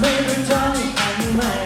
ไม่รู้จะอีอันไหน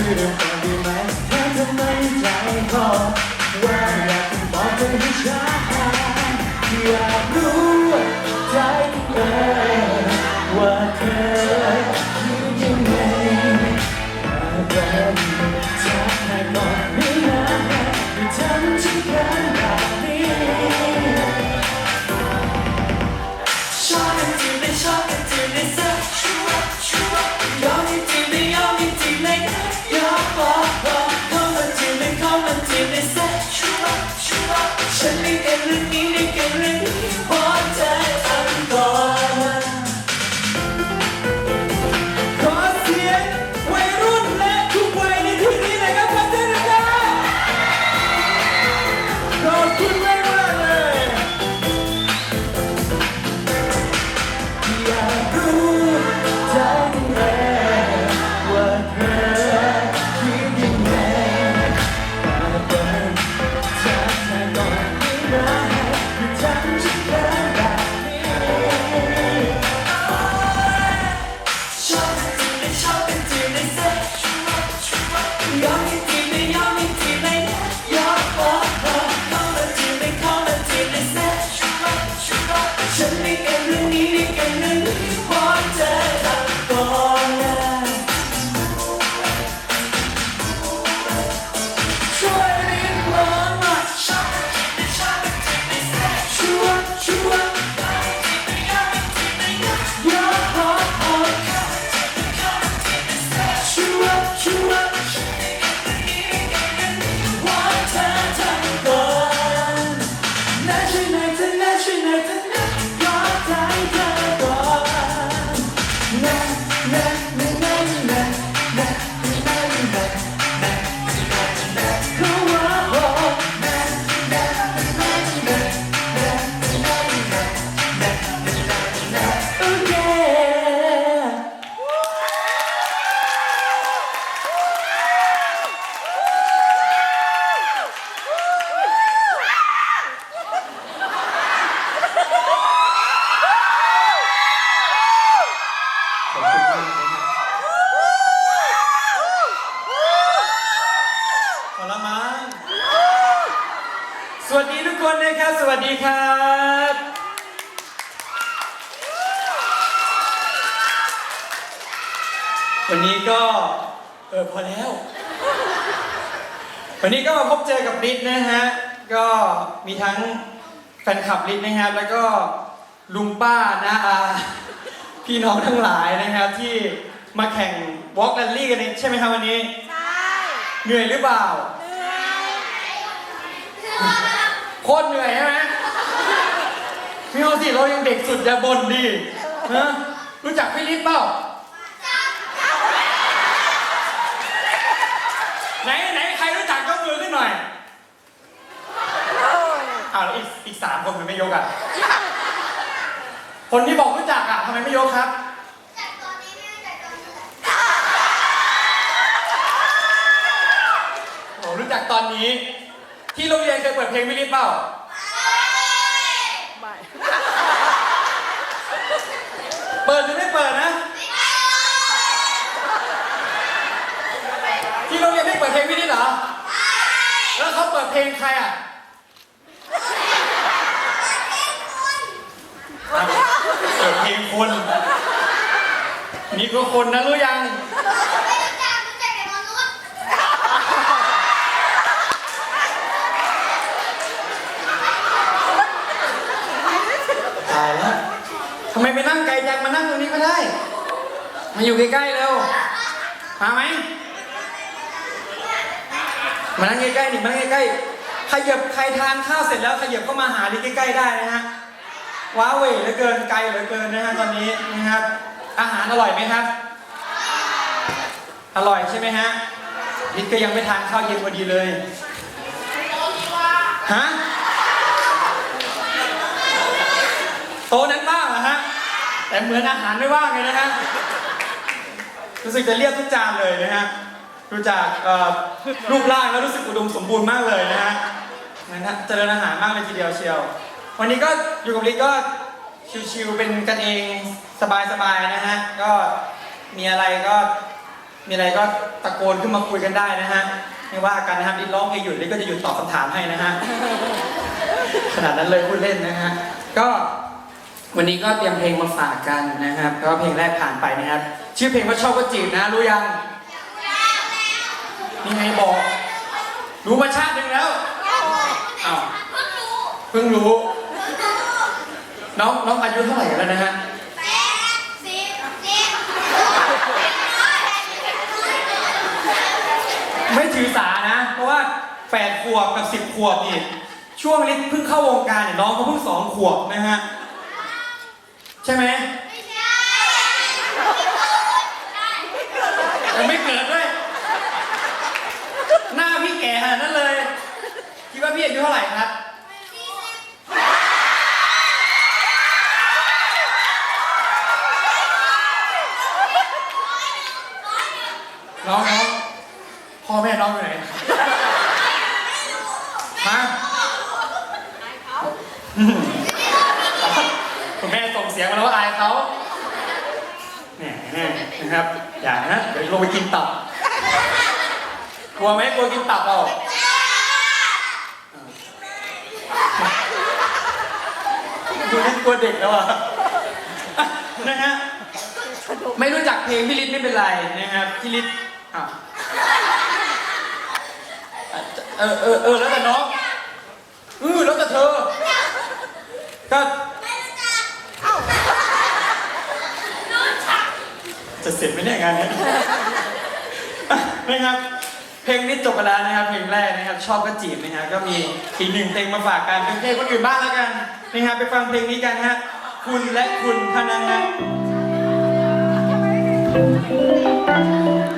คือเรื่องแปลไหมแค่ทำไมใจคอว่าอยากบอกเธอให้ช้าอยากรู้ใจเธอ ผลไม้สวัสดีทุกคนนะครับ สวัสดีครับ วันนี้ก็เออพอแล้ว วันนี้ก็มาพบเจอกับฤทธิ์นะฮะ ก็มีทั้งแฟนคลับฤทธิ์นะฮะ แล้วก็ลุงป้านะอาพี่น้องทั้งหลายนะครับที่มาแข่งวอล์กแรลลี่กันใช่ไหมครับวันนี้ เหนื่อยหรือเปล่า โคตรเหนื่อยใช่ไหมพี่เอาสิเรายังเด็กสุดจะบ่นดีฮะรู้จักพี่ลิศเปล่า ไหนไหนใครรู้จักยกมือขึ้นหน่อยอ้าวอีกอีกสามคนทำไมไม่ยกอะ คนที่บอกรู้จักอะทำไมไม่ยกครับ ตอนนี้ ที่โรงเรียนเคยเปิดเพลงวิลลี่เปล่าไม่เปิดหรือไม่เปิดนะ ที่โรงเรียนไม่เปิดเพลงวิลลี่เหรอแล้วเขาเปิดเพลงใครอะเปิดเพลงคุณนี่ก็คนนะรู้ยัง ทำไมไปนั่งไกลจังมานั่งตรงนี้ก็ได้ มาอยู่ใกล้ๆเร็ว มาไหม มานั่งใกล้ๆนี่มานั่งใกล้ๆขยับใครทานข้าวเสร็จแล้วขยับเข้ามาหาที่ใกล้ ๆ ได้นะฮะ ว้าเหวเหลือเกินไกลเหลือเกินนะฮะตอนนี้นะครับ อาหารอร่อยไหมครับ อร่อยใช่ไหมฮะนิดก็ยังไม่ทานข้าวเย็นพอดีเลย ฮะ โต๊ะนั้น แต่เหมือนอาหารไม่ว่างเลยนะฮะรู้สึกจะเรียบทุกจานเลยนะฮะดูจากเอ่อรูปร่างแล้วรู้สึกอุดมสมบูรณ์มากเลยนะฮะนะฮะเจริญอาหารมากเลยทีเดียวเชียว วันนี้ก็อยู่กับลิศก็ชิวๆเป็นกันเองสบายๆนะฮะก็มีอะไรก็มีอะไรก็ตะโกนขึ้นมาคุยกันได้นะฮะไม่ว่ากันนะครับลิศร้องเพลงหยุดลิศก็จะหยุดตอบคำถามให้นะฮะขนาดนั้นเลยพูดเล่นนะฮะก็ วันนี้ก็เตรียมเพลงมาฝากกันนะครับ ก็เพลงแรกผ่านไปนะครับ ชื่อเพลงว่าชอบก็จีบนะ รู้ยังนี่ไงบอก รู้มาชาติหนึ่งแล้วอ้าวเพิ่งรู้ น้องน้องอายุเท่าไหร่กันแล้วนะฮะไม่ถือสานะ เพราะว่าแปดขวบกับสิบขวบนี่ช่วงลิศเพิ่งเข้าวงการเนี่ยน้องเขาเพิ่งสองขวบนะฮะ ใช่ไหมยังไม่เกิดด้วย หน้าพี่แก่ขนาดนั้นเลย คิดว่าพี่อายุเท่าไหร่ครับน้องน้องพ่อแม่น้องอยู่ไหน ฮะอืมคุณแม่ส่งเสียงมาแล้วว่าอาย เขาแหมนะครับ อย่านะเดี๋ยวลงไปกินตับ กลัวไหมกลัวกินตับเปล่าดูนี่กลัวเด็กแล้วอะอะนะฮะไม่รู้จักเพลงพี่ฤทธิ์ไม่เป็นไรนะครับพี่ฤทธิ์อ้าวเออเออเออแล้วแต่น้องเออแล้วแต่เธอก็ จะเสร็จไหมเนี่ยงานเนี้ยนะครับ เพลงนี้จบไปแล้วนะครับ เพลงแรกนะครับ ชอบก็จีบนะครับ ก็มีอีกหนึ่งเพลงมาฝากกันเป็นเพลงคนอื่นบ้างแล้วกันนะครับไปฟังเพลงนี้กันฮะคุณและคุณเท่านั้นนะ Thank